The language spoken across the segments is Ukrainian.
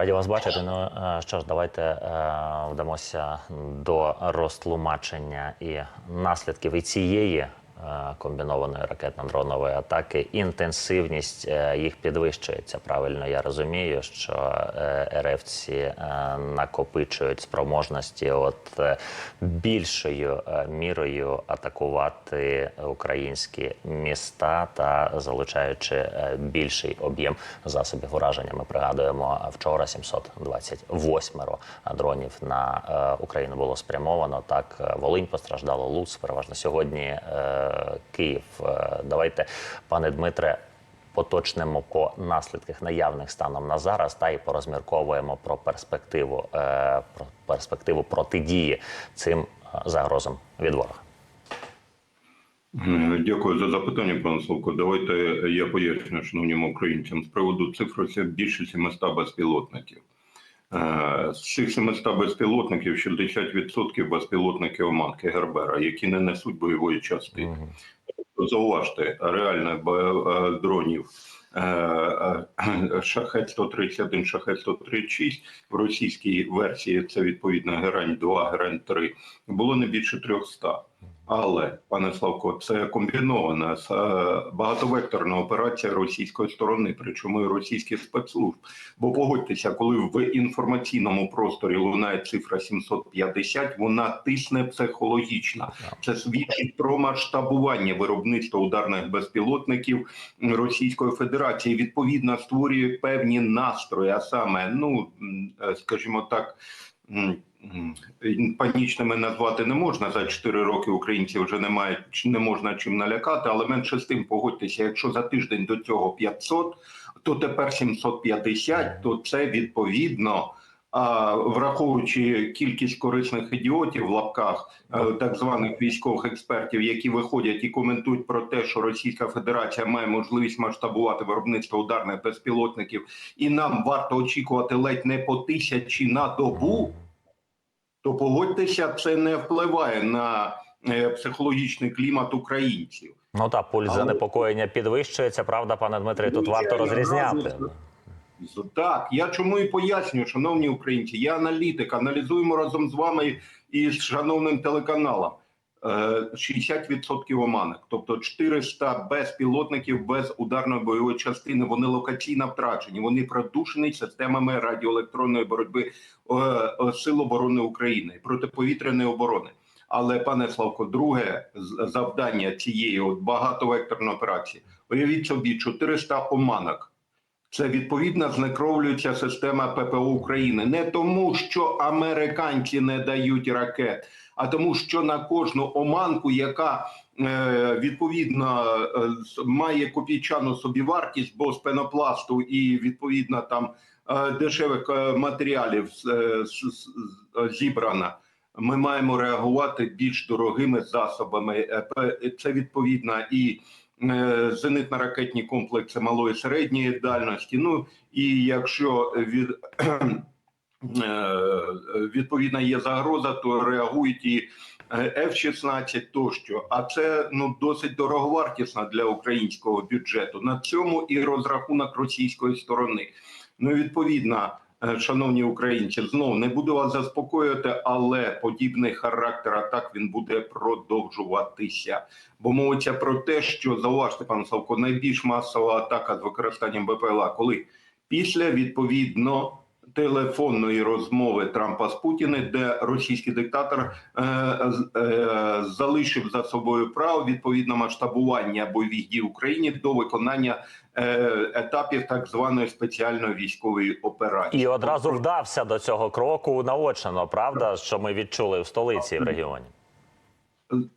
Раді вас бачити. Ну е, що ж, давайте е, вдамося до розтлумачення і наслідків і цієї комбінованої ракетно-дронової атаки. Інтенсивність е, їх підвищується. Правильно я розумію, що е, РФці е, накопичують спроможності от е, більшою е, мірою атакувати українські міста та залучаючи е, більший об'єм засобів ураження. Ми пригадуємо, вчора 728 дронів на е, Україну було спрямовано. Так, е, Волинь постраждало, Луц, переважно сьогодні е, Київ. Е, Давайте, пане Дмитре, поточнемо по наслідках наявних станом на зараз, та й порозмірковуємо про перспективу, е, про перспективу протидії цим е, загрозам від ворога. Дякую за запитання, пане Славко. Давайте я поясню шановним українцям з приводу цифри. Це більше 700 безпілотників. Е, З цих 700 безпілотників 60% безпілотники Оманки Гербера, які не несуть бойової частини. Зауважте, реально е, дронів е, е, Шахет 131, Шахет 136 в російській версії це відповідно Герань 2, Герань 3, було не більше 300. Але, пане Славко, це комбінована е, багатовекторна операція російської сторони, причому і російських спецслужб. Бо погодьтеся, коли в інформаційному просторі лунає цифра 750, вона тисне психологічно. Це свідчить про масштабування виробництва ударних безпілотників Російської Федерації. Відповідно, створює певні настрої, а саме, ну е, скажімо так. Панічними назвати не можна за 4 роки. Українців вже немає не можна чим налякати, але менше з тим погодьтеся. Якщо за тиждень до цього 500, то тепер 750, то це відповідно. А враховуючи кількість корисних ідіотів в лапках, е, так званих військових експертів, які виходять і коментують про те, що Російська Федерація має можливість масштабувати виробництво ударних безпілотників, і нам варто очікувати ледь не по тисячі на добу, то погодьтеся, це не впливає на е, психологічний клімат українців. Ну так, пульс занепокоєння підвищується. Правда, пане Дмитре, тут варто Звичайно, розрізняти. Так, я чому і пояснюю, шановні українці, я аналітик, аналізуємо разом з вами і з шановним телеканалом. Е, 60% оманок, тобто 400 безпілотників без ударної бойової частини. Вони локаційно втрачені. Вони продушені системами радіоелектронної боротьби е, е, Сил оборони України протиповітряної оборони. Але пане Славко, друге завдання цієї от багатовекторної операції. Уявіть собі 400 оманок. Це відповідно знекровлюється система ППО України не тому, що американці не дають ракет, а тому, що на кожну оманку, яка е, відповідно е, має копійчану собівартість, бо з пенопласту і відповідно там е, дешевих матеріалів зібрана. Ми маємо реагувати більш дорогими засобами. Це відповідно і зенитно-ракетні комплекси малої середньої дальності. Ну і якщо від е, відповідно є загроза, то реагують і е, F-16 тощо. А це ну досить дороговартісно для українського бюджету. На цьому і розрахунок російської сторони. Ну відповідно. Е, Шановні українці, знову не буду вас заспокоювати, але подібний характер атак він буде продовжуватися. Бо мовиться про те, що зауважте, пан Савко, найбільш масова атака з використанням БПЛА, коли після відповідно телефонної розмови Трампа з Путіним, де російський диктатор е, е, залишив за собою право відповідно масштабування бойових дій в Україні до виконання е, етапів так званої спеціальної військової операції. І одразу вдався до цього кроку наочно, правда, що ми відчули в столиці і в регіоні.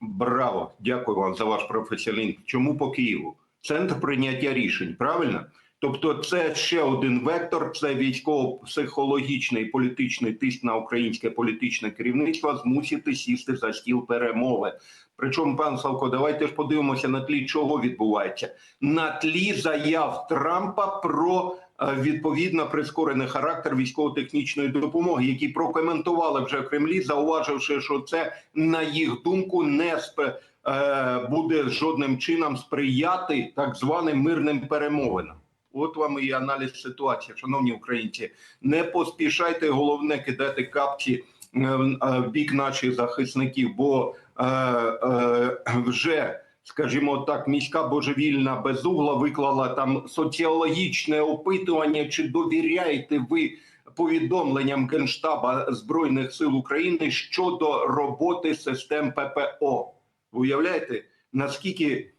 Браво, дякую вам за ваш професіоналізм. Чому по Києву? Центр прийняття рішень, правильно? Тобто, це ще один вектор, це військово-психологічний політичний тиск на українське політичне керівництво змусити сісти за стіл перемови. Причому, пан Славко, давайте ж подивимося на тлі, чого відбувається на тлі заяв Трампа про е, відповідно прискорений характер військово-технічної допомоги, які прокоментували вже в Кремлі, зауваживши, що це на їх думку не спе, е, буде жодним чином сприяти так званим мирним перемовинам. От вам і аналіз ситуації, шановні українці. Не поспішайте, головне кидати капці е, е, в бік наших захисників, бо е, е, вже. Скажімо так, міська божевільна безугла виклала там соціологічне опитування, чи довіряєте ви повідомленням Генштаба Збройних сил України щодо роботи систем ППО. Ви уявляєте, наскільки,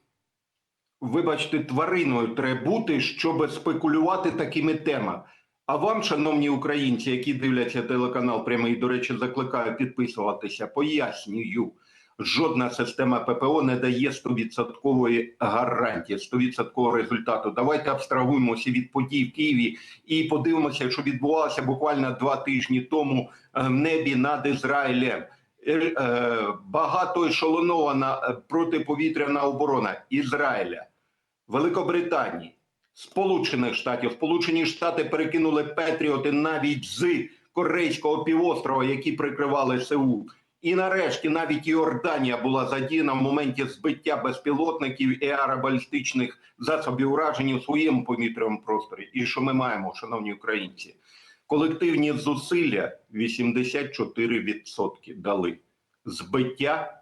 вибачте, твариною треба бути, щоб спекулювати такими темами. А вам, шановні українці, які дивляться телеканал прямий, до речі, закликаю підписуватися, пояснюю. Жодна система ППО не дає 100% гарантії, 100% результату. Давайте абстрагуємося від подій в Києві і подивимося, що відбувалося буквально два тижні тому е, в небі над Ізраїлем. Е, Багато ешелонована е, протиповітряна оборона Ізраїля, Великобританії, Сполучених Штатів. Сполучені Штати перекинули Петріоти навіть з Корейського півострова, які прикривали Сеул. І нарешті навіть Йорданія була задіяна в моменті збиття безпілотників і аеробалістичних засобів ураження у своєму повітряному просторі. І що ми маємо, шановні українці? Колективні зусилля 84% дали. Збиття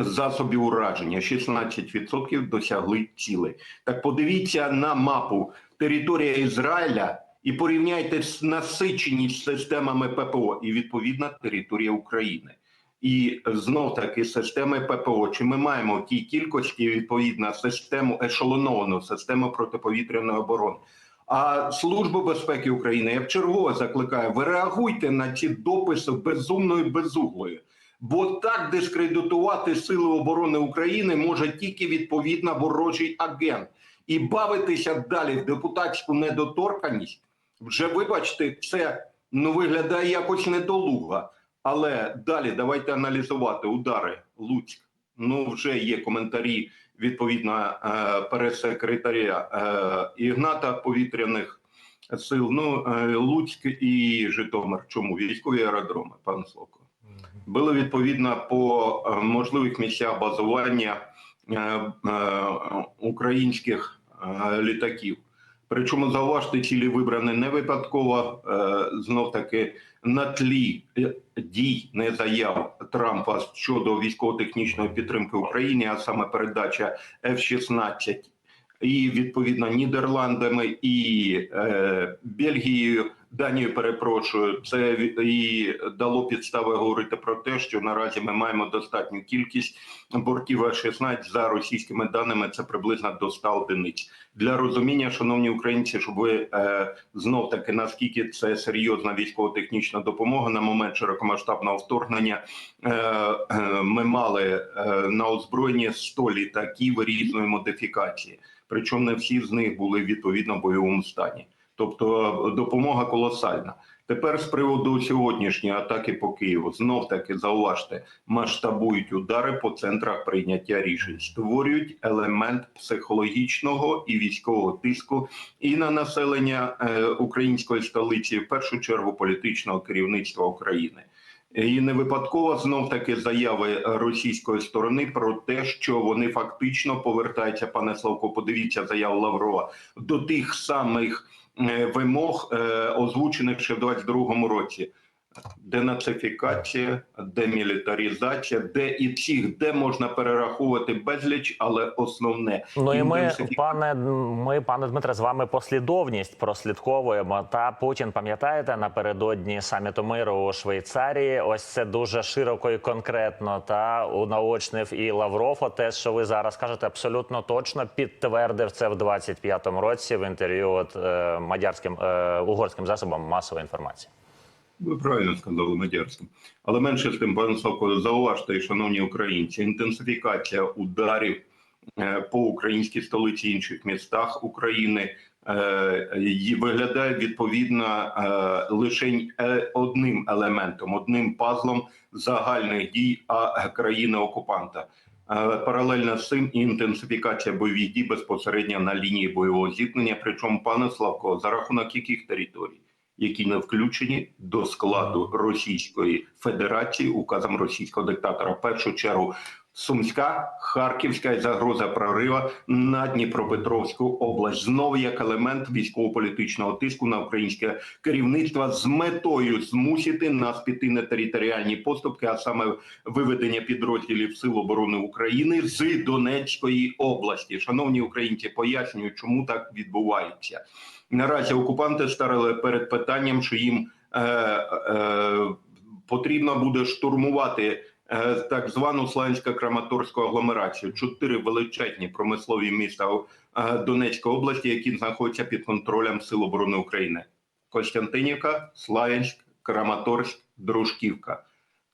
засобів ураження 16% досягли цілей. Так подивіться на мапу територія Ізраїля і порівняйте з насиченість системами ППО і відповідна територія України. І знов таки системи ППО. Чи ми маємо в тій кількості відповідно систему ешелоновану, систему протиповітряної оборони? А Службу безпеки України я вчергове закликаю: ви реагуйте на ці дописи безумною безуглою. Бо так дискредитувати Сили оборони України може тільки відповідно ворожий агент і бавитися далі в депутатську недоторканість. Вже вибачте, це ну виглядає якось недолуга. Але далі давайте аналізувати удари Луцьк. Ну вже є коментарі відповідно е, прес-секретаря е, Ігната повітряних сил. Ну е, Луцьк і Житомир. Чому військові аеродроми, пан Славко? Були відповідно по можливих місцях базування українських літаків. Причому зауважте, цілі вибрані не випадково знов таки на тлі е, дій не заяв Трампа щодо військово-технічної підтримки Україні, а саме передача F-16 і відповідно Нідерландами і е, Бельгією, Данією, перепрошую, це і дало підстави говорити про те, що наразі ми маємо достатню кількість бортів F-16 за російськими даними. Це приблизно до 100 одиниць. Для розуміння, шановні українці, щоб ви е, знов таки наскільки це серйозна військово-технічна допомога на момент широкомасштабного вторгнення. Е, е, ми мали е, на озброєнні 100 літаків різної модифікації. Причому не всі з них були відповідно в бойовому стані. Тобто допомога колосальна. Тепер з приводу сьогоднішньої атаки по Києву знов таки зауважте, масштабують удари по центрах прийняття рішень, створюють елемент психологічного і військового тиску і на населення е, української столиці, в першу чергу політичного керівництва України. І не випадково знов таки заяви російської сторони про те, що вони фактично повертаються, пане Славко. Подивіться заяву Лаврова до тих самих е, вимог, е, озвучених ще в 22-му році. Денацифікація, демілітарізація, де і всіх, де можна перераховувати безліч, але основне Ну і ми, пане, ми, пане Дмитре, з вами послідовність прослідковуємо. Та Путін, пам'ятаєте, напередодні саміту миру у Швейцарії. Ось це дуже широко і конкретно. Та унаочнив і Лавров. Те, що ви зараз кажете, абсолютно точно підтвердив це в 25-му році в інтерв'ю от, е, мадярським е, угорським засобам масової інформації. Ви правильно сказали Мадярським. Але менше з тим, пане Савко, зауважте, шановні українці, інтенсифікація ударів е, по українській столиці інших містах України е, виглядає відповідно е, лише одним елементом, одним пазлом загальних дій а країни окупанта. Е, Паралельно з цим інтенсифікація бойових дій безпосередньо на лінії бойового зіткнення. Причому, пане Славко, за рахунок яких територій? Які не включені до складу Російської Федерації указом російського диктатора. В першу чергу Сумська, Харківська загроза прорива на Дніпропетровську область. Знову як елемент військово-політичного тиску на українське керівництво з метою змусити нас піти на територіальні поступки, а саме виведення підрозділів Сил оборони України з Донецької області. Шановні українці, пояснюю, чому так відбувається. Наразі окупанти старили перед питанням, що їм е, е, потрібно буде штурмувати так звану Славянсько-Краматорську агломерацію. Чотири величезні промислові міста е, Донецької області, які знаходяться під контролем Сил оборони України: Костянтинівка, Славянськ, Краматорськ, Дружківка.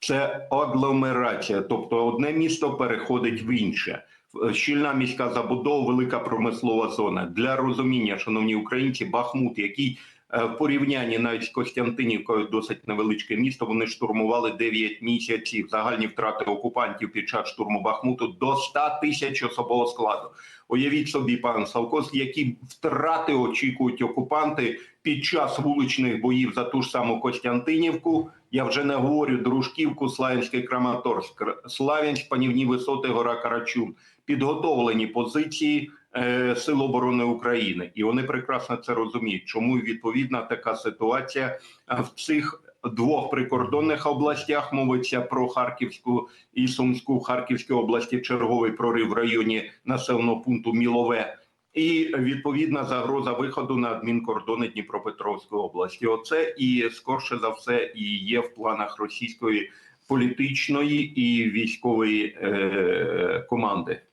Це агломерація, тобто одне місто переходить в інше. Е, Щільна міська забудова, велика промислова зона. Для розуміння, шановні українці, Бахмут, який е, в порівнянні навіть з Костянтинівкою досить невеличке місто. Вони штурмували 9 місяців. Загальні втрати окупантів під час штурму Бахмуту до 100 тисяч особового складу. Уявіть собі, пан Савкос, які втрати очікують окупанти під час вуличних боїв за ту ж саму Костянтинівку. Я вже не говорю Дружківку, Славянський Краматорськ, Славянськ, Панівні Висоти, Гора Карачун. Підготовлені позиції е, Сил оборони України, і вони прекрасно це розуміють. Чому відповідна така ситуація е, в цих двох прикордонних областях мовиться про Харківську і Сумську Харківській області. Черговий прорив в районі населеного пункту Мілове. І відповідна загроза виходу на адмінкордони Дніпропетровської області. Оце і скорше за все і є в планах російської політичної і військової е, команди.